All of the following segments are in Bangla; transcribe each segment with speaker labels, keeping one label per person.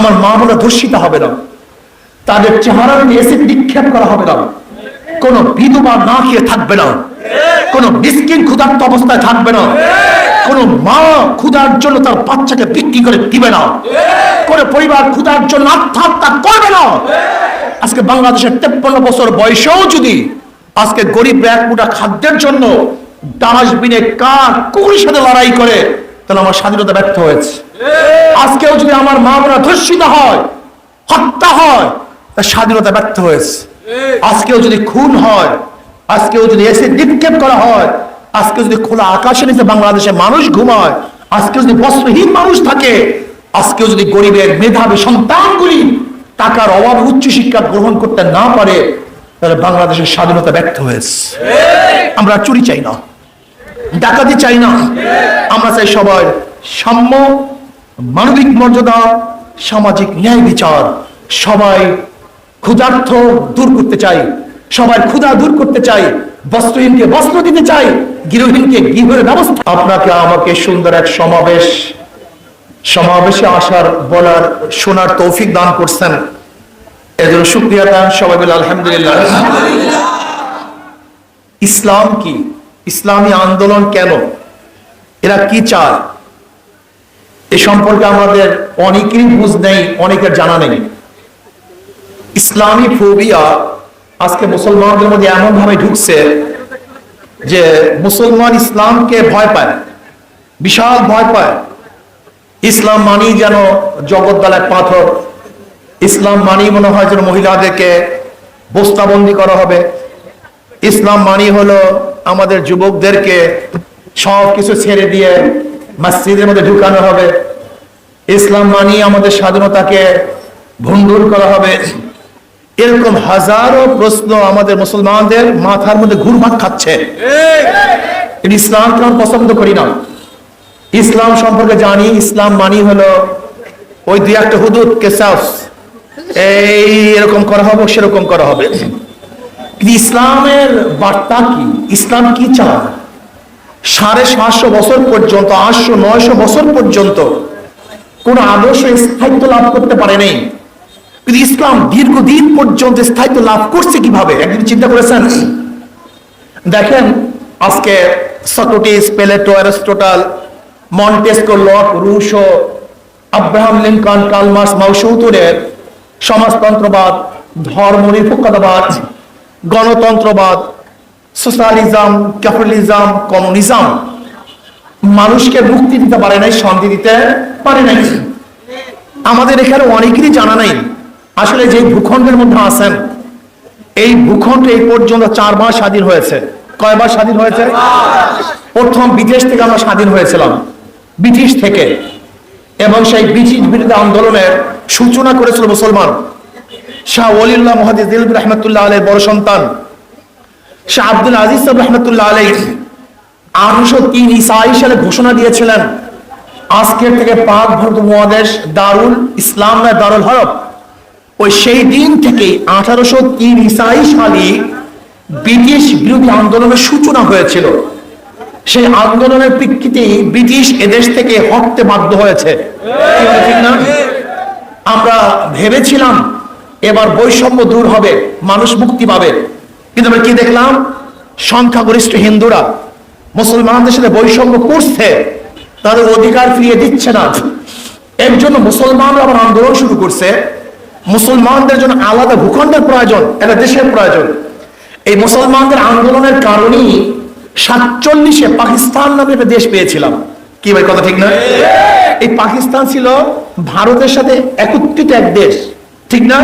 Speaker 1: আমার মা বোনা ধর্ষিত হবে না। তাদের চেহারার এসিড নিক্ষেপ করা হবে না। কোন বিধবা না খেয়ে থাকবে না। কোন মিসকিন ক্ষুধার্ত অবস্থায় থাকবে না। কোন মা ক্ষুধার জন্য তার বাচ্চাকে বিক্রি করে দিবে না। কোন পরিবার ক্ষুধার জন্য আত্মহত্যা করবে না। আজকে বাংলাদেশের তেপ্পান্ন বছর বয়সেও যদি আজকে গরিব এক মুঠা খাদ্যের জন্য ডাস্টবিনে কার কুকুরের সাথে লড়াই করে, তাহলে আমার স্বাধীনতা ব্যর্থ হয়েছে। আজকেও যদি আমার মা বোনা ধর্ষিত হয়, হত্যা হয়, তার স্বাধীনতা ব্যর্থ হয়েছে। আজকেও যদি খুন হয়, আজকেও যদি এসে নিক্ষেপ করা হয় আজকে যদি খোলা আকাশের নিচে বাংলাদেশে মানুষ ঘুমায় আজকে যদি বস্ত্রহীন মানুষ থাকে, আজকেও যদি গরিবের মেধাবী সন্তানগুলি টাকার অভাবে উচ্চ শিক্ষা গ্রহণ করতে না পারে, তাহলে বাংলাদেশের স্বাধীনতা ব্যর্থ হয়েছে। আমরা চুরি চাই না, ডাকাতি চাই না। আমরা চাই সবার সাম্য মানবিক মর্যাদা, সামাজিক ন্যায় বিচার, সবাই ক্ষুধার্থ দূর করতে চাই। সবাই ক্ষুধা দূর করতে চাই। বস্ত্রহীনকে বস্ত্র দিতে চাই। গৃহহীনকে গৃহের ব্যবস্থা। আপনাকে আমাকে সুন্দর এক সমাবেশ, সমাবেশে আসার, বলার, শোনার তৌফিক দান করছেন। এজন্য শুক্রিয়া দান, সবাই বলে আলহামদুলিল্লাহ। ইসলাম কি? ইসলামী আন্দোলন কেন? এরা কি চায়? এ সম্পর্কে আমাদের অনেকেরই বুঝ নেই, অনেকের জানা নেই। ইসলামী ফোবিয়া আজকে মুসলমানদের মধ্যে এমন ভাবে ঢুকছে যে মুসলমান ইসলামকে ভয় পায় বিশাল ভয় পায়। ইসলাম মানি যেন জগৎদালায় পাথর, ইসলাম মানি মনে হয় যেন মহিলাদেরকে বস্তাবন্দি করা হবে। ইসলাম মানি হলো আমাদের যুবকদেরকে সব কিছু ছেড়ে দিয়ে মসজিদের মধ্যে ঢুকানো হবে। ইসলাম মানি আমাদের স্বাধীনতাকে ভঙ্গুর করা হবে। এরকম হাজারো প্রশ্ন আমাদের মুসলমানদের মাথার মধ্যে ঘুরপাক খাচ্ছে। ইসলামকে আমরা পছন্দ করি না। ইসলাম সম্পর্কে জানি, ইসলাম মানি হলো ওই দুই একটা হুদুদ, কেসাস। এই এরকম করা হবে, সেরকম করা হবে। ইসলামের বার্তা কি? ইসলাম কি চায়? সাড়ে সাতশো বছর পর্যন্ত, আটশো, নয়শো বছর পর্যন্ত কোন আদর্শ স্থায়িত্ব লাভ করতে পারে নাই। কিন্তু ইসলাম দীর্ঘদিন পর্যন্ত স্থায়িত্ব লাভ করছে কীভাবে? একদিন চিন্তা করেছেন? দেখেন, আজকে Socrates, Plato, Aristotle, Montesquieu, Locke, Rousseau, Abraham Lincoln Karl Marx মাউসৌতুরের সমাজতন্ত্রবাদ, ধর্ম নিরপেক্ষতাবাদ, গণতন্ত্রবাদ সোশ্যালিজম, ক্যাপিটালিজম, কমিউনিজম। মানুষকে মুক্তি দিতে পারে নাই, শান্তি দিতে পারে নাই। আমাদের এখানে অনেকেরই জানা নাই, আসলে যে ভূখণ্ডের মধ্যে আছেন, এই ভূখণ্ড এই পর্যন্ত চারবার স্বাধীন হয়েছে। কয়বার স্বাধীন হয়েছে? প্রথম বিদেশ থেকে আমরা স্বাধীন হয়েছিলাম, ব্রিটিশ থেকে। এবং সেই ব্রিটিশ বিরোধী আন্দোলনের সূচনা করেছিল মুসলমান। শাহ ওলিল্লাহ মহাদিস দিলবুর রহমতুল্লাহ আলের বড় সন্তান। শাহ আব্দুল আজিজ সাহেব রহমতুল্লাহ আলাই আঠারোশো তিন ইসাই সালে ঘোষণা দিয়েছিলেন, আজকের থেকে পাক ভারত মহাদেশ দারুল ইসলাম নয়, দারুল হরব ওই সেই দিন থেকে আঠারোশো তিন ইসাই সালে ব্রিটিশ বিরোধী আন্দোলনের সূচনা হয়েছিল। সেই আন্দোলনের প্রেক্ষিতে ব্রিটিশ এদেশ থেকে হটতে বাধ্য হয়েছে। না? আমরা ভেবেছিলাম এবার বৈষম্য দূর হবে, মানুষ মুক্তি পাবে। কিন্তু আমরা কি দেখলাম? সংখ্যাগরিষ্ঠ হিন্দুরা মুসলমানদের সাথে বৈষম্য করছে তাদের অধিকার ফিরিয়ে দিচ্ছে না। এর জন্য মুসলমানরা আবার আন্দোলন শুরু করছে। মুসলমানদের জন্য আলাদা ভূখণ্ডের প্রয়োজন একটা দেশের প্রয়োজন। এই মুসলমানদের আন্দোলনের কারণেই সাতচল্লিশে পাকিস্তান নামে একটা দেশ পেয়েছিলাম। কি ভাই কথা ঠিক না? এই পাকিস্তান ছিল ভারতের সাথে একত্রিত এক দেশ। ঠিক না?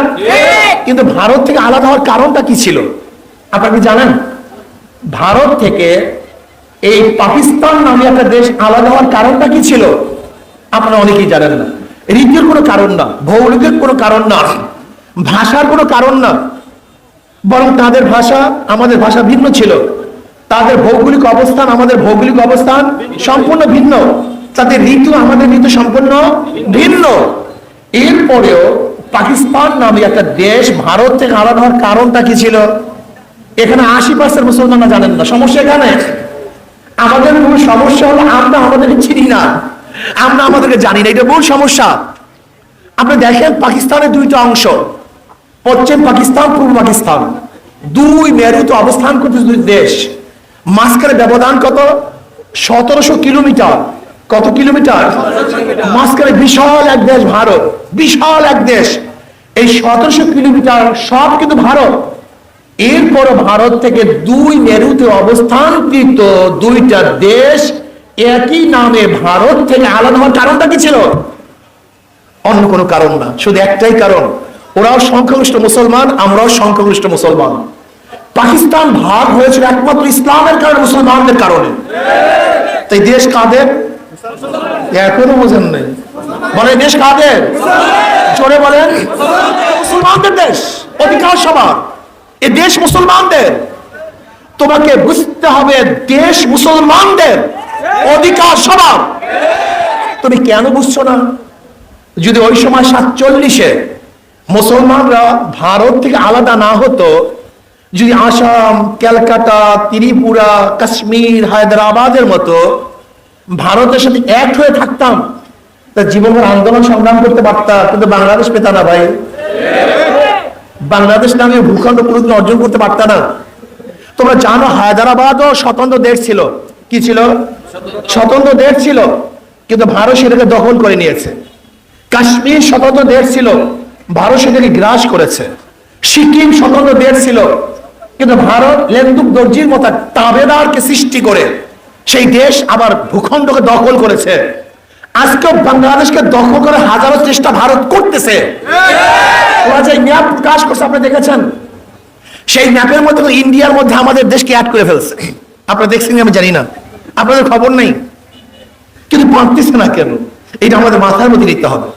Speaker 1: কিন্তু ভারত থেকে আলাদা হওয়ার কারণটা কি ছিল? আপনারা কি জানেন? ভারত থেকে এই পাকিস্তান নামে একটা দেশ আলাদা হওয়ার কারণটা কি ছিল? আপনারা অনেকেই জানেন না। রীতির কোনো কারণ না, ভৌগোলিকের কোনো কারণ না, ভাষার কোনো কারণ না। বরং তাদের ভাষা আমাদের ভাষা ভিন্ন ছিল। তাদের ভৌগোলিক অবস্থান আমাদের ভৌগোলিক অবস্থান সম্পূর্ণ ভিন্ন। তাদের ঋতু আমাদের ঋতু সম্পূর্ণ ভিন্ন। এরপরেও পাকিস্তান নামে একটা দেশ ভারত থেকে আলাদা হওয়ার কারণটা কি ছিল? এখানে আশি পার্সেন্ট মুসলমানরা জানেন না। সমস্যা এখানে। আমাদের মূল সমস্যা হলো আমরা আমাদেরকে চিনি না। আমরা আমাদেরকে জানি না। এটা মূল সমস্যা। আপনি দেখেন পাকিস্তানের দুইটা অংশ। পশ্চিম পাকিস্তান, পূর্ব পাকিস্তান। দুই মেরুতে অবস্থান করতে দেশ। মাঝখানে ব্যবধান কত? সতেরোশো কিলোমিটার। কত কিলোমিটার? মাঝখানে বিশাল এক দেশ ভারত। বিশাল এক দেশ। এই সতেরোশো কিলোমিটার সব কিন্তু ভারত। এরপর ভারত থেকে দুই মেরুতে অবস্থানকৃত দুইটা দেশ একই নামে ভারত থেকে আলাদা হওয়ার কারণটা কি ছিল? অন্য কোনো কারণ না, শুধু একটাই কারণ। ওরাও সংখ্যাগরিষ্ঠ মুসলমান, আমরাও সংখ্যাগরিষ্ঠ মুসলমান। পাকিস্তান ভাগ হয়েছিল একমাত্র ইসলামের কারণে, মুসলমানদের কারণে। তাই দেশ কাদের? এখনও বোঝেন নেই। বলে দেশ কাদের? জোরে বলেন। মুসলমানদের দেশ, অধিকার সবার। এ দেশ মুসলমানদের। তোমাকে বুঝতে হবে দেশ মুসলমানদের অধিকার সবার তুমি কেন বুঝছ না? যদি ওই সময় সাতচল্লিশে মুসলমানরা ভারত থেকে আলাদা না হতো, যদি আসাম, ক্যালকাটা, ত্রিপুরা, কাশ্মীর, হায়দ্রাবাদের মতো ভারতের সাথে এক হয়ে থাকতাম, তা জীবনের আন্দোলন সংগ্রাম করতে পারতাম কিন্তু বাংলাদেশ পেতা না ভাই। বাংলাদেশ নামে ভূখণ্ড কোনোদিন অর্জন করতে পারত না। তোমরা জানো হায়দ্রাবাদও স্বতন্ত্র দেশ ছিল। কি ছিল? স্বতন্ত্র দেশ ছিল, কিন্তু ভারত সেটাকে দখল করে নিয়েছে। কাশ্মীর স্বতন্ত্র দেশ ছিল, ভারত সেটাকে গ্রাস করেছে। সিকিম স্বতন্ত্র দেশ ছিল, কিন্তু ভারত লেন্দুক দর্জির মতো তাবেদারকে সৃষ্টি করে সেই দেশ আবার ভূখণ্ডকে দখল করেছে। আজকে বাংলাদেশকে দখল করে হাজারো চেষ্টা ভারত করতেছে। ওরা যে ম্যাপ প্রকাশ করছে, আপনি দেখেছেন? সেই ম্যাপের মধ্যে ইন্ডিয়ার মধ্যে আমাদের দেশকে অ্যাড করে ফেলছে। আপনারা দেখছেন আমি জানি না। আপনাদের খবর নেই। কিন্তু পারতেছে না কেন? এটা আমাদের মাথার মধ্যে নিতে হবে।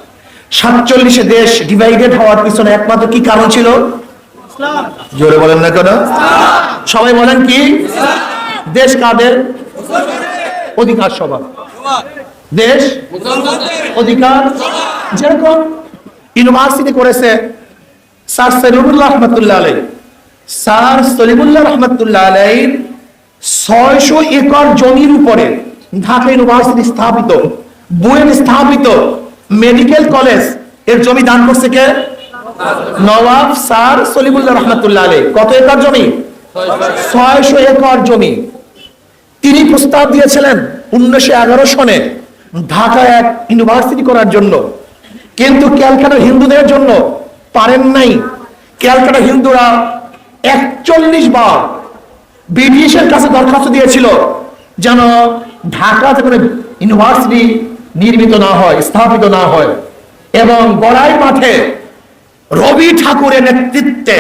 Speaker 1: সাতচল্লিশে দেশ ডিভাইডেড হওয়ার পিছনে একমাত্র কি কারণ ছিল? জোরে বলেন না কেন? সবাই বলেন কি? দেশ কাদের? অধিকার সভা দেশ অধিকার যেরকম ইউনিভার্সিটি করেছে স্যার সলিমুল্লাহ রহমতুল্লাহ আলাই স্যার সলিমুল্লাহ রহমতুল্লাহ আলাইর ছয়শো একর জমির উপরে ঢাকা ইউনিভার্সিটি স্থাপিত বুয়েট স্থাপিত মেডিকেল কলেজের জমি দান করছে কে? নওয়াব স্যার সলিমুল্লাহ রহমতুল্লাহ আলাই কত একর জমি? ছয়শো একর জমি। তিনি প্রস্তাব দিয়েছিলেন উনিশশো এগারো সনে। ঢাকায় এক ইউনিভার্সিটি করার জন্য। কিন্তু ক্যালকাটার হিন্দুদের জন্য পারেন নাই। ক্যালকাটা হিন্দুরা একচল্লিশ বার ব্রিটিশের কাছে দরখাস্ত দিয়েছিল যেন ঢাকাতে কোনো ইউনিভার্সিটি নির্মিত না হয়, স্থাপিত না হয়। এবং গড়াই মাঠে রবি ঠাকুরের নেতৃত্বে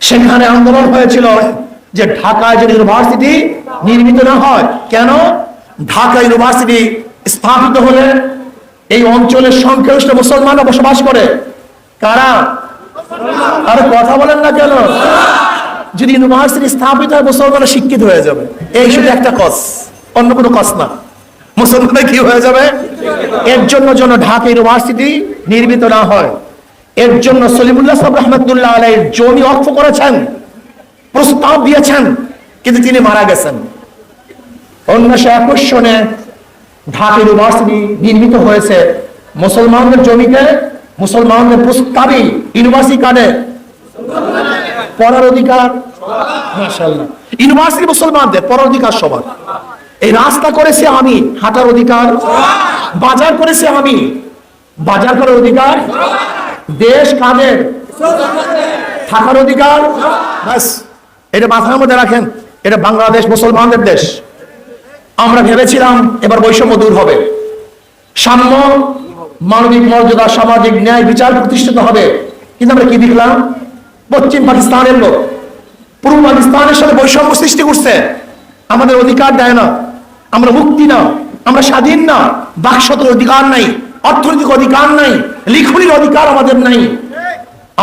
Speaker 1: সেখানে আন্দোলন হয়েছিল যে ঢাকায় যদি ইউনিভার্সিটি নির্মিত না হয়, কেন? ঢাকা ইউনিভার্সিটি স্থাপিত হলে এই অঞ্চলের সংখ্যাগরিষ্ঠ মুসলমানরা বসবাস করে। কারা? আরে কথা বলেন না কেন? যদি ইউনিভার্সিটি স্থাপিত হয়, মুসলমানরা শিক্ষিত হয়ে যাবে। এই শুধু একটা কস, অন্য কোনো কস না। মুসলমানরা কি হয়ে যাবে? এর জন্য যেন ঢাকা ইউনিভার্সিটি নির্মিত না হয়। এর জন্য সলিমুল্লাহ সাহেব রহমতুল্লাহ আলাই জমি অক্ষ করেছেন, প্রস্তাব দিয়েছেন, কিন্তু তিনি মারা গেছেন। উনিশশো একুশ সনে ঢাকা ইউনিভার্সিটি নির্মিত হয়েছে। মুসলমানদের জমিতে, মুসলমানদের প্রস্তাবে ইউনিভার্সিটি কার্ডে পড়ার অধিকার? ইউনিভার্সিটি মুসলমানদের, পড়ার অধিকার সবার। এই রাস্তা করেছে আমি, হাঁটার অধিকার। বাজার করেছে আমি, বাজার করার অধিকার। দেশ কাদের থাকার অধিকার। এটা মাথার মধ্যে রাখেন, এটা বাংলাদেশ মুসলমানদের দেশ। আমরা ভেবেছিলাম এবার বৈষম্য দূর হবে। সাম্য, মানবিক মর্যাদা, সামাজিক ন্যায় বিচার প্রতিষ্ঠিত হবে। কিন্তু আমরা কি দেখলাম? পশ্চিম পাকিস্তানের লোক, পূর্ব পাকিস্তানের সাথে বৈষম্য সৃষ্টি করছে। আমাদের অধিকার দেয় না, আমরা মুক্তি না, আমরা স্বাধীন না বাকশতের অধিকার নাই, অর্থনৈতিক অধিকার নাই, লিখনির অধিকার আমাদের নাই।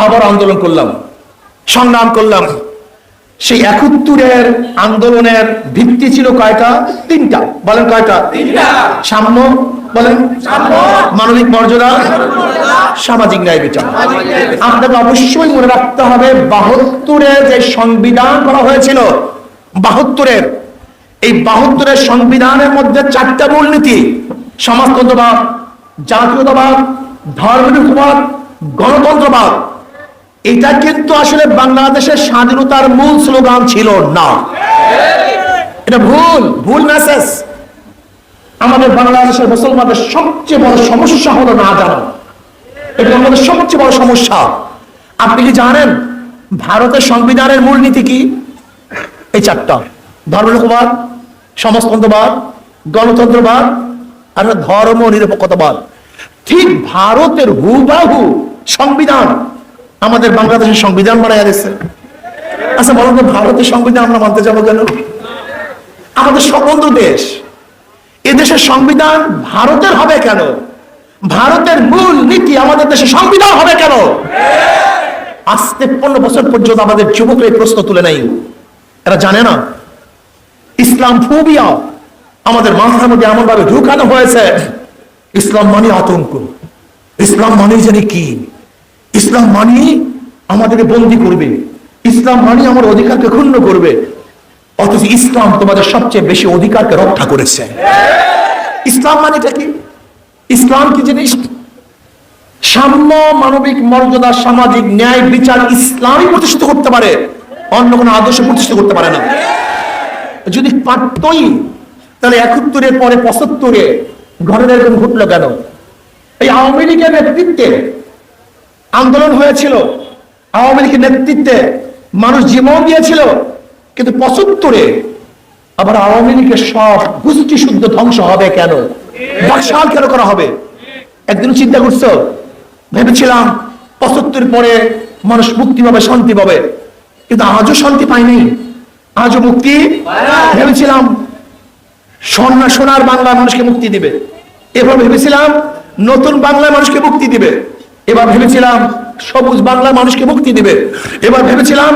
Speaker 1: আবার আন্দোলন করলাম, সংগ্রাম করলাম। সেই একাত্তরের আন্দোলনের ভিত্তি ছিল কয়টা? তিনটা। বলেন কয়টা? সাম্য বলেন। মানবিক মর্যাদা। সামাজিক ন্যায় বিচার। আপনাকে অবশ্যই মনে রাখতে হবে বাহাত্তরের যে সংবিধান করা হয়েছিল বাহাত্তরের এই বাহাত্তরের সংবিধানের মধ্যে চারটা মূলনীতি। সমাজতন্ত্রবাদ জাতীয়তাবাদ ধর্মনিরপেক্ষবাদ গণতন্ত্রবাদ। এটা কিন্তু আসলে বাংলাদেশের স্বাধীনতার মূল স্লোগান ছিল না। এটা ভুল ভুল মেসেজ আমাদের বাংলাদেশের মুসলমানদের সবচেয়ে বড় সমস্যা হলো না জানা। এটা আমাদের সবচেয়ে বড় সমস্যা। আপনি কি জানেন ভারতের সংবিধানের মূলনীতি কি? এই চারটা। ধর্মনিরপেক্ষবাদ সমাজতন্ত্রবাদ, গণতন্ত্রবাদ, আর ধর্ম নিরপেক্ষতাবাদ ঠিক ভারতের হুবাহু সংবিধান আমাদের বাংলাদেশের সংবিধান বানায় দিচ্ছে আচ্ছা বলুন তো, ভারতের সংবিধান আমরা মানতে যাব কেন? আমাদের স্বতন্ত্র দেশ এদেশের সংবিধান ভারতের হবে কেন? ভারতের মূল নীতি আমাদের দেশে সংবিধান হবে কেন? আজ তেপ্পন্ন বছর পর্যন্ত আমাদের যুবকরা এই প্রশ্ন তুলে নেই। এরা জানে না। ইসলাম ফোবিয়া আমাদের মাথার মধ্যে এমন ভাবে ঢুকানো হয়েছে। ইসলাম মানে আতঙ্ক। ইসলাম মানে জানি কি? ইসলাম মানে আমাদেরকে বন্দি করবে। ইসলাম মানে আমার অধিকারকে ক্ষুণ্ণ করবে। অথচ ইসলাম তোমাদের সবচেয়ে বেশি অধিকারকে রক্ষা করেছে। ইসলাম মানেটা কি? ইসলাম কি জিনিস? সাম্য মানবিক মর্যাদা, সামাজিক ন্যায়, বিচার ইসলামই প্রতিষ্ঠিত করতে পারে। অন্য কোনো আদর্শ প্রতিষ্ঠিত করতে পারে না। যদি পারতই, তাহলে একাত্তরের পরে পঁচাত্তরে ঘটনা এরকম ঘটলো কেন? এই আওয়ামী লীগের নেতৃত্বে আন্দোলন হয়েছিল। আওয়ামী লীগের নেতৃত্বে মানুষ জীবন দিয়েছিল কিন্তু পঁচাত্তরে আবার আওয়ামী লীগের সব গোষ্ঠী শুদ্ধ ধ্বংস হবে কেন? বাকশাল কেন করা হবে? একদিন চিন্তা করছ? ভেবেছিলাম পঁচাত্তর পরে মানুষ মুক্তি পাবে শান্তি পাবে। কিন্তু আজও শান্তি পায়নি আজও মুক্তি ভেবেছিলাম সোনা সোনার বাংলা মানুষকে মুক্তি দিবে। এবার ভেবেছিলাম নতুন বাংলা মানুষকে মুক্তি দিবে। এবার ভেবেছিলাম সবুজ বাংলা মানুষকে মুক্তি দিবে। এবার ভেবেছিলাম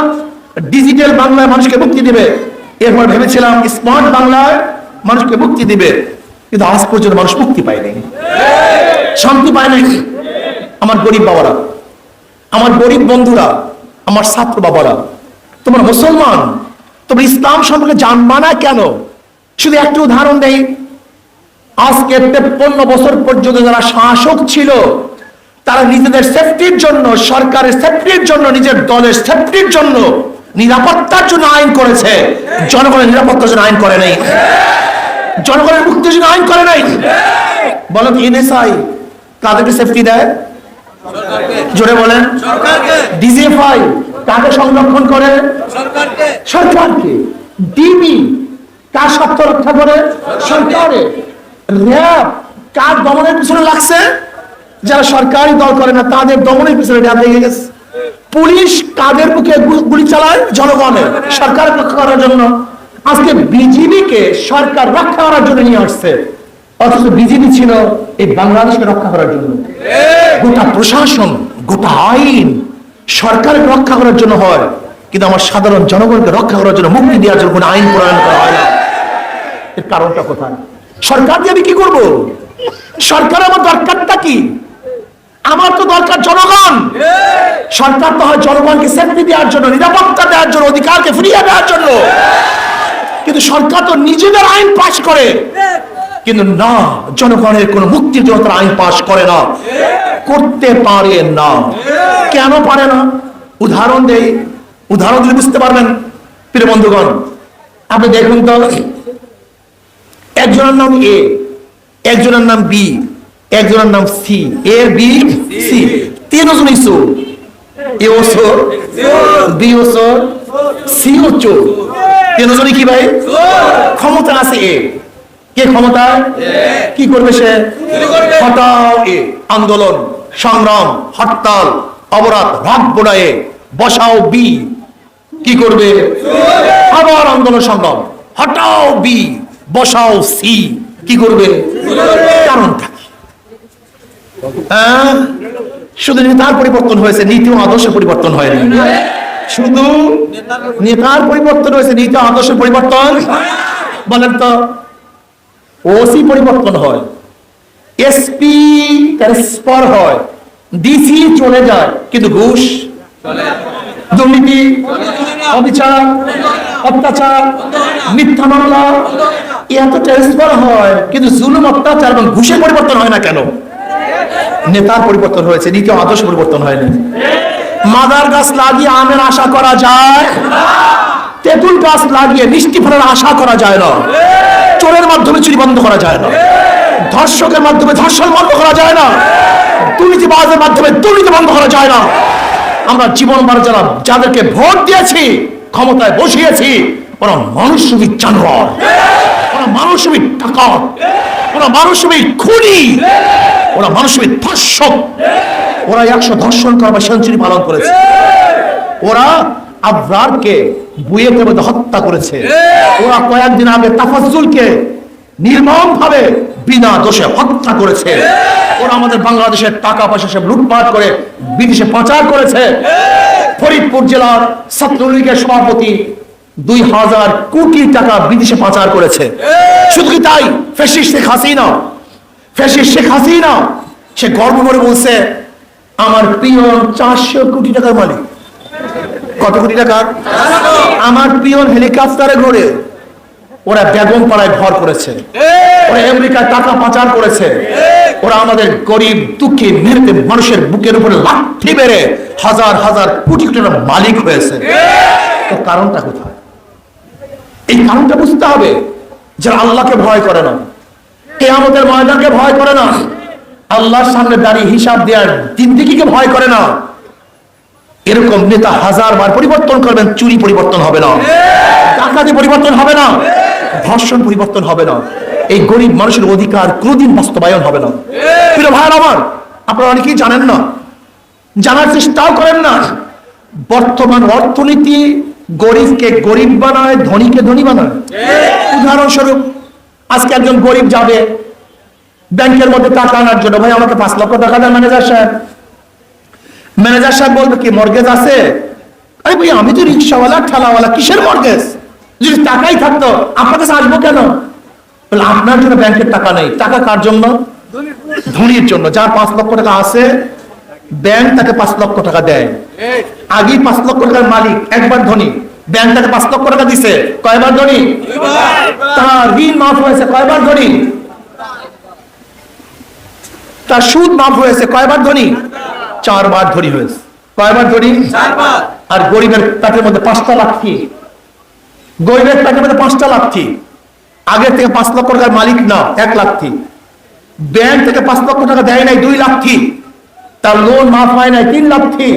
Speaker 1: ডিজিটাল বাংলায় মানুষকে মুক্তি দিবে। এরপর ভেবেছিলাম স্মার্ট বাংলায় মানুষকে মুক্তি দিবে। কিন্তু আজ পর্যন্ত মানুষ মুক্তি পায়নি। শান্তি পায় নাই আমার গরিব বাবারা, আমার গরিব বন্ধুরা, আমার ছাত্র বাবারা, তোমরা মুসলমান, তোমরা ইসলাম সম্পর্কে জানবা না কেন? শুধু একটা উদাহরণ দেই। আজকে তেপ্পন্ন বছর পর্যন্ত যারা শাসক ছিল তারা নিজেদের সেফটির জন্য সরকারের সেফটির জন্য নিজের দলের সেফটির জন্য নিরাপত্তার জন্য আইন করেছে। জনগণের নিরাপত্তার জন্য আইন করে নাই। জনগণের মুক্তির জন্য আইন করে নাই। বলো তো এনএসআই কাদেরকে সেফটি দেয়? জোরে বলেন। ডিজিএফআই কাকে সংরক্ষণ করে?
Speaker 2: সরকারকে।
Speaker 1: ডিবি কার স্বার্থ রক্ষা করে? সরকারে। র্যাব কার দমনের পিছনে লাগছে? যারা সরকারি দল করে না, তাদের দমনের পিছনে র্যাব লেগে গেছে। পুলিশ কাদের গু- গুলি চালায় জনগণের, সরকার রক্ষা করার জন্য। আজকে বিজিবিকে সরকার রক্ষা করার জন্য নিয়ে আসছে। অথচ বিজিবি ছিল এই বাংলাদেশকে রক্ষা করার জন্য। গোটা প্রশাসন, গোটা আইন সরকারকে রক্ষা করার জন্য হয়। কিন্তু আমার সাধারণ জনগণকে রক্ষা করার জন্য মুক্তি দেওয়ার জন্য কোনো আইন প্রণয়ন করা হয় না। এর কারণটা কোথায়? সরকার দিয়ে আমি কি করব? সরকার আমার দরকারটা কি? আমার তো দরকার জনগণ। সরকার তো হয় জনগণকে সেফটি দেওয়ার জন্য, নিরাপত্তা দেওয়ার জন্য, অধিকারকে ফিরিয়ে দেওয়ার জন্য। কিন্তু সরকার তো নিজেদের আইন পাশ করে। কিন্তু না, জনগণের কোন মুক্তির জন্য আইন পাশ করে না। করতে পারে না। কেন পারে না? উদাহরণ দেই। উদাহরণ দিলে বুঝতে পারবেন, প্রিয় বন্ধুগণ। আপনি দেখুন তো, একজনের নাম এ, একজনের নাম বি। একজনের নাম সি, এ বি, সি। তিনজনই চোর এ ও বি ও সি ও চোর তিনজনই কি ভাই? ক্ষমতা আছে এ। কে ক্ষমতা? কি করবে সে? হটাও এ। আন্দোলন, সংগ্রাম, হরতাল অবরাধ রাত বোড়ায়ে বসাও বি। কি করবে? আবার আন্দোলন, সংগ্রাম। হটাও বি, বসাও সি। কি করবে? কারণটা? শুধু নেতার পরিবর্তন হয়েছে নীতি ও আদর্শ পরিবর্তন হয়নি। শুধু নেতার পরিবর্তন হয়েছে নীতি ও আদর্শ পরিবর্তন? বলেন তো, ওসি পরিবর্তন হয়, এসপি ট্রান্সফার হয়, ডিসি চলে যায়, কিন্তু ঘুষ? দুর্নীতি, অবিচার, অত্যাচার, মিথ্যা মামলা এত ট্রান্সফার হয়, কিন্তু জুলুম, অত্যাচার এবং ঘুষের পরিবর্তন হয় না কেন? নেতার পরিবর্তন হয়েছে নীতি আদর্শ পরিবর্তন হয়নি। মাদার গাছ লাগিয়ে আমের আশা করা যায়, তেঁতুল গাছ লাগিয়ে মিষ্টি ফলের আশা করা যায় না, চোরের মাধ্যমে চুরি বন্ধ করা যায় না, ধর্ষকের মাধ্যমে ধর্ষণ বন্ধ করা যায় না দুর্নীতিবাজের মাধ্যমে দুর্নীতি বন্ধ করা যায় না। আমরা জীবন বার যারা, যাদেরকে ভোট দিয়েছি, ক্ষমতায় বসিয়েছি, ওরা মানুষবি জানোয়ার ওরা মানুষবি টাকা ওরা মানুষবি খুনি, ওরা ধর্ষক, ওরা একশো ধর্ষণ সেঞ্চুরি পালন করেছে। ওরা বুয়েটের মধ্যে হত্যা করেছে। ওরা কয়েকদিন আগে তাফাজুলকে নির্মম ভাবে বিনা দোষে হত্যা করেছে। ওরা আমাদের বাংলাদেশের টাকা পয়সা সব লুটপাট করে বিদেশে পাচার করেছে। ফরিদপুর জেলার ছাত্রলীগের সভাপতি দুই হাজার কোটি টাকা বিদেশে পাচার করেছে। শুধু কি তাই? ফেসিস শেখ হাসিনা। ফেসিস শেখ হাসিনা। সে গর্ব করে বলছে আমার প্রিয় চারশো কোটি টাকার মালিক। কত কোটি টাকা? আমার পিয়ন হেলিকপ্টারে ঘুরে। ওরা বেগম পাড়ায় ঘর করেছে ওরা আমেরিকায় টাকা পাচার করেছে। ওরা আমাদের গরিব দুঃখী মেহনতি মানুষের বুকের উপরে লাঠি বেড়ে হাজার হাজার কোটি কোটি মালিক হয়েছে। তো কারণটা কোথায়? এই কারণটা বুঝতে হবে যারা আল্লাহকে ভয় করে না। কে আমাদের ময়দানকে ভয় করে না। আল্লাহর সামনে দাঁড়িয়ে হিসাব দেওয়ার জিন্দিগিকে ভয় করে না। এরকম নেতা হাজার বার পরিবর্তন করবেন, চুরি পরিবর্তন হবে না। ডাকাতি পরিবর্তন হবে না। ধর্ষণ পরিবর্তন হবে না। এই গরিব মানুষের অধিকার কোনদিন বাস্তবায়ন হবে না। প্রিয় ভাইয়ের আমার, আপনারা অনেকেই জানেন না। জানার চেষ্টাও করেন না। বর্তমান অর্থনীতি গরিবকে গরিব বানায় ধনীকে ধনী বানায়। উদাহরণস্বরূপ আজকে একজন গরিব যাবে ব্যাংকের মধ্যে টাকা আনার জন্য ভাই আমাকে পাঁচ লক্ষ টাকা দেন ম্যানেজার সাহেব। ম্যানেজার সাহেব বলবে কি মর্গেজ আছে? আরে ভাই আমি তো রিক্সাওয়ালা ঠেলাওয়ালা কিসের মর্গেজ যদি টাকাই থাকতো আপনার কাছে আসব কেন? বলে আপনার জন্য ব্যাংকের টাকা নেই। টাকা কার জন্য? ধনীর জন্য। যার পাঁচ লক্ষ টাকা আছে ব্যাংক তাকে পাঁচ লক্ষ টাকা দেয়। আগেই পাঁচ লক্ষ টাকার মালিক একবার ধনী। ব্যাংক তাকে পাঁচ লক্ষ টাকা দিছে। কয়বার ধনী? তার ঋণ মাফ হয়েছে। কয়বার ধনী? তার সুদ মাফ হয়েছে। কয়বার ধনী? চারবার ধনী হয়েছে। কয়বার ধনী? আর গরিবের পেটের মধ্যে পাঁচটা লাঠি। গরিবের পেটের মধ্যে পাঁচটা লাঠি। আগের থেকে পাঁচ লক্ষ টাকার মালিক না এক লাঠি। ব্যাংক থেকে পাঁচ লক্ষ টাকা দেয় নাই দুই লাঠি। তার লোন মাফ হয় নাই তিন লাঠি।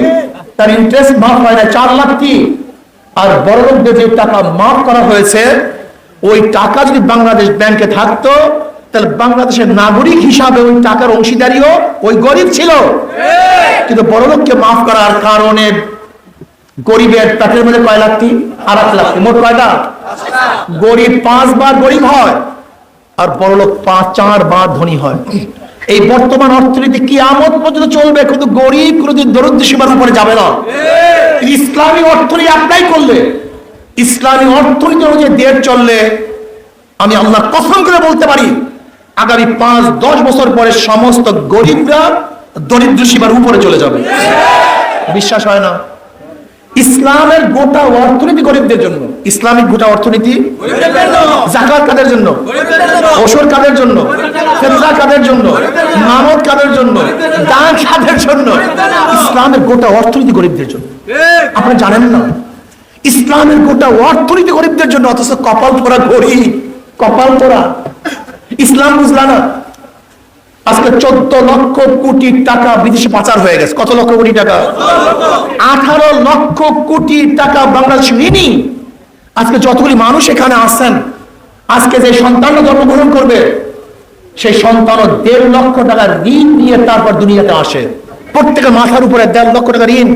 Speaker 1: তার ইন্টারেস্ট মাফ হয় নাই চার লাঠি। আর বড় লোকদের যে টাকা মাফ করা হয়েছে, ওই টাকা যদি বাংলাদেশ ব্যাংকে থাকতো, তাহলে বাংলাদেশের নাগরিক হিসাবে ওই টাকার অংশীদারিও ওই গরিব ছিল। কিন্তু বড় লোককে মাফ করার কারণে গরিবের পেটের মধ্যে কয় লাখটি আর এক লাখটি মোট কয়টা? গরিব পাঁচবার গরিব হয়, আর বড় লোক পাঁচ চার বার ধনী হয়। এই বর্তমান অর্থনীতি কি আমত পর্যন্ত চলবে কিন্তু গরিব কোনোদিন দরিদ্র সীমার উপরে যাবে না। ইসলামী অর্থনীতি অ্যাপ্লাই করলে ইসলামী অর্থনীতি অনুযায়ী দেশ চললে আমি আল্লাহ কসম করে বলতে পারি আগামী পাঁচ দশ বছর পরে সমস্ত গরিবরা দরিদ্র সীমার উপরে চলে যাবে। বিশ্বাস হয় না? ইসলামের গোটা অর্থনীতি গরিবদের জন্য। ইসলামিক গোটা অর্থনীতি? জাকাত কাদের জন্য? ওসর কাদের জন্য? ফেরজা কাদের জন্য? মামদ কাদের জন্য? দান কাদের জন্য। ইসলামের গোটা অর্থনীতি গরিবদের জন্য। আপনারা জানেন না? ইসলামের গোটা অর্থনীতি গরিবদের জন্য অথচ কপাল পোড়া গরিব। কপাল পোড়া ইসলাম বুঝলা না? আজকে চোদ্দ লক্ষ কোটি টাকা বিদেশে পাচার হয়ে গেছে। কত লক্ষ কোটি টাকা? আঠারো লক্ষ কোটি টাকা বাংলাদেশ ঋণী। আজকে যতগুলি মানুষ এখানে আসছেন আজকে যে সন্তান জন্মগ্রহণ করবে, সেই সন্তান দেড় লক্ষ টাকা ঋণ নিয়ে তারপর দুনিয়াতে আসে। প্রত্যেকের মাথার উপরে দেড় লক্ষ টাকা ঋণ।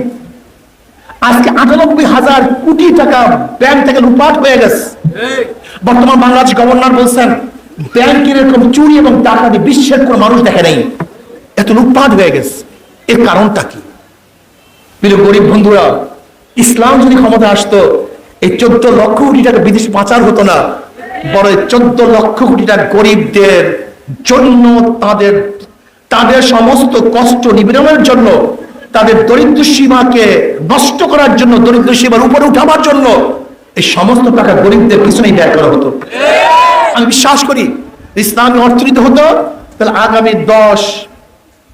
Speaker 1: আজকে আটানব্বই হাজার কোটি টাকা ব্যাংক থেকে লুপাট হয়ে গেছে। বর্তমান বাংলাদেশ গভর্নর বলছেন ব্যাংকের এরকম চুরি এবং ডাকাতি বিশ্বের কোন মানুষ দেখে নাই। এত লুটপাট হয়ে গেছে। এর কারণটা কি? গরিব বন্ধুরা, ইসলাম যদি ক্ষমতা আসতো, এই চোদ্দ লক্ষ কোটি টাকা বিদেশ পাচার হতো না। বড় চোদ্দ লক্ষ কোটি টাকা গরিবদের জন্য, তাদের তাদের সমস্ত কষ্ট নিবেদনের জন্য, তাদের দরিদ্র সীমাকে নষ্ট করার জন্য, দরিদ্র সীমার উপরে উঠাবার জন্য, এই সমস্ত টাকা গরিবদের পিছনেই ব্যয় করা হতো। আমি বিশ্বাস করি ইসলামী অর্থনীতি হতো, তাহলে আগামী দশ,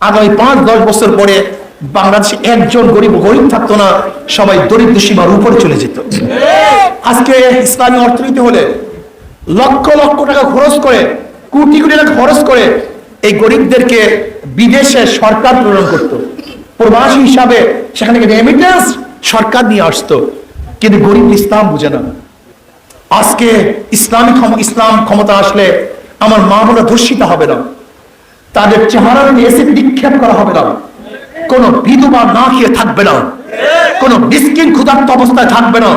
Speaker 1: আগামী পাঁচ, দশ বছর পরে বাংলাদেশে একজন গরিব গরিব থাকতো না, সবাই দরিদ্র সীমার উপরে চলে যেত। আজকে ইসলামী অর্থনীতি হলে লক্ষ লক্ষ টাকা খরচ করে, কোটি কোটি টাকা খরচ করে এই গরিবদেরকে বিদেশে সরকার প্রেরণ করত। প্রবাসী হিসাবে সেখানে রেমিটেন্স সরকার নিয়ে আসতো। কিন্তু গরিব ইসলাম বুঝে না। আজকে ইসলামী ইসলাম ক্ষমতা আসলে আমার মা বোনা ধর্ষিত হবে না। তাদের চেহারার এসে নিক্ষেপ করা হবে না। কোন বিধবা না খেয়ে থাকবে না। কোন মিসকিন ক্ষুধার্ত অবস্থায় থাকবে না।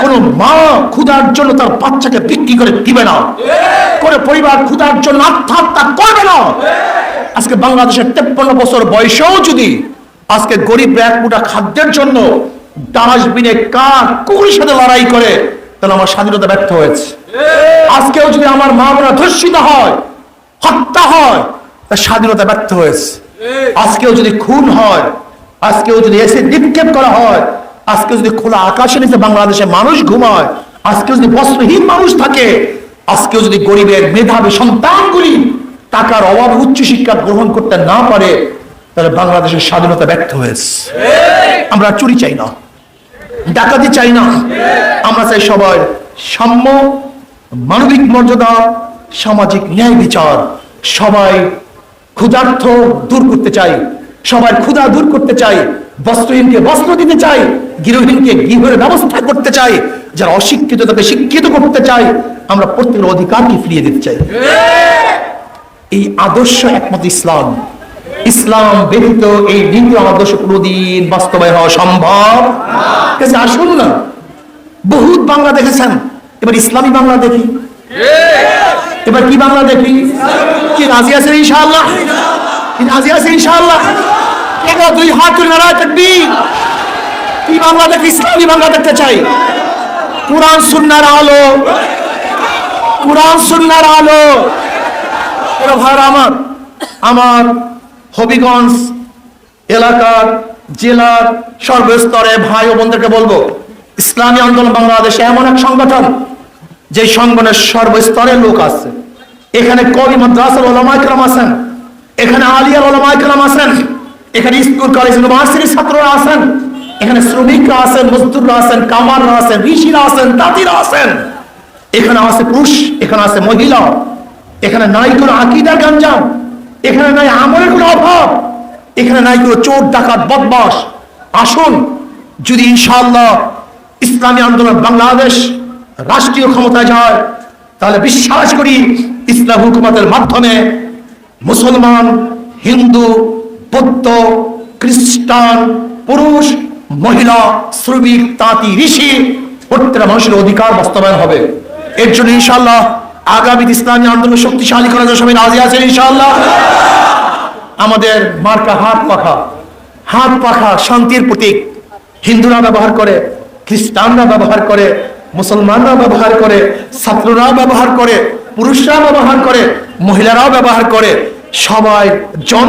Speaker 1: কোন মা ক্ষুধার জন্য তার বাচ্চাকে বিক্রি করে দিবে না। কোন পরিবার ক্ষুধার জন্য আত্মহত্যা করবে না। আজকে বাংলাদেশের তেপ্পান্ন বছর বয়সেও যদি আজকে গরিব এক মুঠা খাদ্যের জন্য ডাস্টবিনে কার কুকুরের সাথে লড়াই করে তাহলে আমার স্বাধীনতা ব্যর্থ হয়েছে। আজকেও যদি আমার মা বোনা ধর্ষিত হয়, হত্যা হয় স্বাধীনতা ব্যর্থ হয়েছে। আজকেও যদি খুন হয়, আজকেও যদি এসে নিক্ষেপ করা হয় আজকে যদি খোলা আকাশের নিচে বাংলাদেশে মানুষ ঘুমায় আজকে যদি বস্ত্রহীন মানুষ থাকে, আজকেও যদি গরিবের মেধাবী সন্তানগুলি টাকার অভাবে উচ্চ শিক্ষা গ্রহণ করতে না পারে, তাহলে বাংলাদেশের স্বাধীনতা ব্যর্থ হয়েছে। আমরা চুরি চাই না। ডাকাতি চাই না। আমরা চাই সবার সাম্য মানবিক মর্যাদা সামাজিক ন্যায় বিচার। সবাই ক্ষুধার্থ দূর করতে চাই। সবার ক্ষুধা দূর করতে চাই। বস্ত্রহীনকে বস্ত্র দিতে চাই। গৃহহীনকে গৃহের ব্যবস্থা করতে চাই। যারা অশিক্ষিত তাকে শিক্ষিত করতে চাই। আমরা প্রত্যেকের অধিকারকে ফিরিয়ে দিতে চাই। এই আদর্শ একমত ইসলাম। ইসলাম ব্যতীত এই নীতি আদর্শ কোনোদিন বাস্তবায়ন হওয়া সম্ভব। কাছে আসুন না। বহুত বাংলা দেখেছেন। এবার ইসলামী বাংলা দেখি। এবার কি বাংলা দেখি? কি রাজি আছেন ইনশাআল্লাহ? কি রাজি আছে ইনশাআল্লাহ? দুই হাত তুলে নাড়ায় তাকবীর। কি বাংলা দেখি ইসলামী বাংলা দেখতে চাই? কোরআন সুন্নার আলো। কোরআন সুন্নার আলো। ভাইরা আমার আমার হবিগঞ্জ এলাকার জেলার সর্বস্তরে ভাই ও বোনদেরকে বলব, ইসলামী আন্দোলন বাংলাদেশে এমন এক সংগঠন যে সংগঠনের সর্বস্তরের লোক আছে। এখানে কবি, মাদ্রাসার ওলামাইকরাম আছেন, এখানে আলিয়ার ওলামাইকরাম আছেন, এখানে স্কুল, কলেজ, ইউনিভার্সিটির ছাত্ররা আছেন, এখানে শ্রমিকরা আছেন, মজদুররা আছেন, কামাররা আছেন, ঋষিরা আছেন দাদিরা আছেন। এখানে আছে পুরুষ, এখানে আছে মহিলা, এখানে নাই কোনো আকিদার গঞ্জাম এখানে নাই আমলের কোনো অভাব। এখানে নাই কোনো চোর, ডাকাত বদমাস আসুন, যদি ইনশাআল্লাহ ইসলামী আন্দোলন বাংলাদেশ রাষ্ট্রীয় ক্ষমতায় যায়, তাহলে বিশ্বাস করি ইসলাম হুকুমতের মাধ্যমে মুসলমান, হিন্দু, বৌদ্ধ, খ্রিস্টান, পুরুষ, মহিলা, শ্রমিক, তাঁতি, ঋষি, প্রত্যেকটা মানুষের অধিকার বাস্তবায়ন হবে। এর জন্য ইনশাল্লাহ আগামী ইসলামী আন্দোলন শক্তিশালী করার জন্য সবাই রাজি আছেন ইনশাল্লাহ আমাদের মার্কা হাত পাখা হাত পাখা শান্তির প্রতীক। হিন্দুরা ব্যবহার করে, খ্রিস্টানরা ব্যবহার করে, মুসলমানরা ব্যবহার করে, ছাত্ররা ব্যবহার করে, পুরুষরা ব্যবহার করে, মহিলারাও ব্যবহার করে, সবাই জন